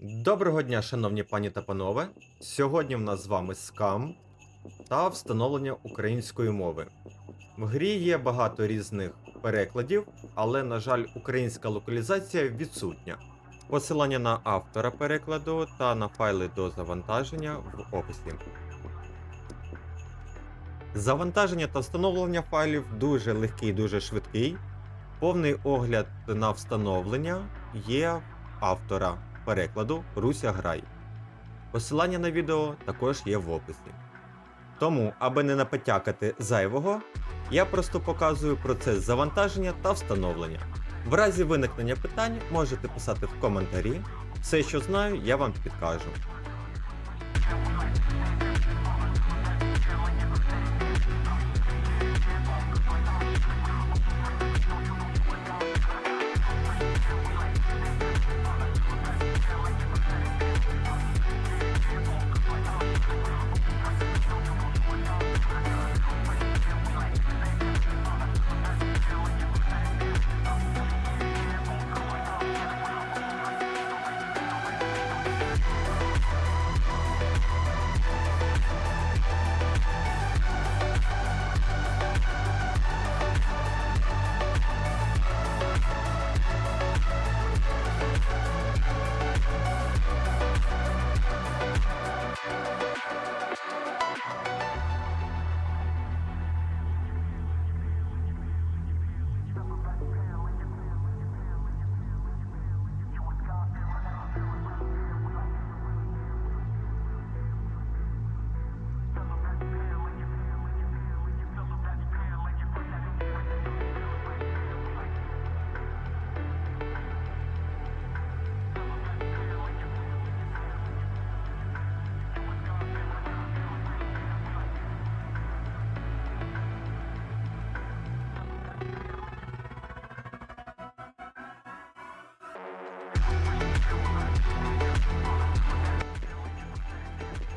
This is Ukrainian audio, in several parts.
Доброго дня, шановні пані та панове. Сьогодні в нас з вами скам та встановлення української мови. В грі є багато різних перекладів, але, на жаль, українська локалізація відсутня. Посилання на автора перекладу та на файли до завантаження в описі. Завантаження та встановлення файлів дуже легкий, дуже швидкий. Повний огляд на встановлення є автора перекладу Руся Грай. Посилання на відео також є в описі. Тому, аби не напотякати зайвого, я просто показую процес завантаження та встановлення. В разі виникнення питань можете писати в коментарі. Все, що знаю, я вам підкажу.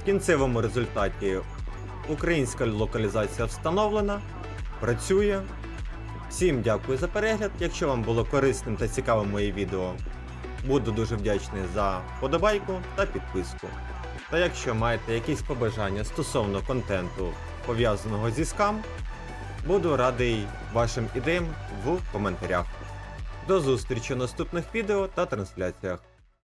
В кінцевому результаті українська локалізація встановлена, працює. Всім дякую за перегляд. Якщо вам було корисним та цікавим моє відео, буду дуже вдячний за подобайку та підписку. Та якщо маєте якісь побажання стосовно контенту, пов'язаного зі скам, буду радий вашим ідеям в коментарях. До зустрічі у наступних відео та трансляціях.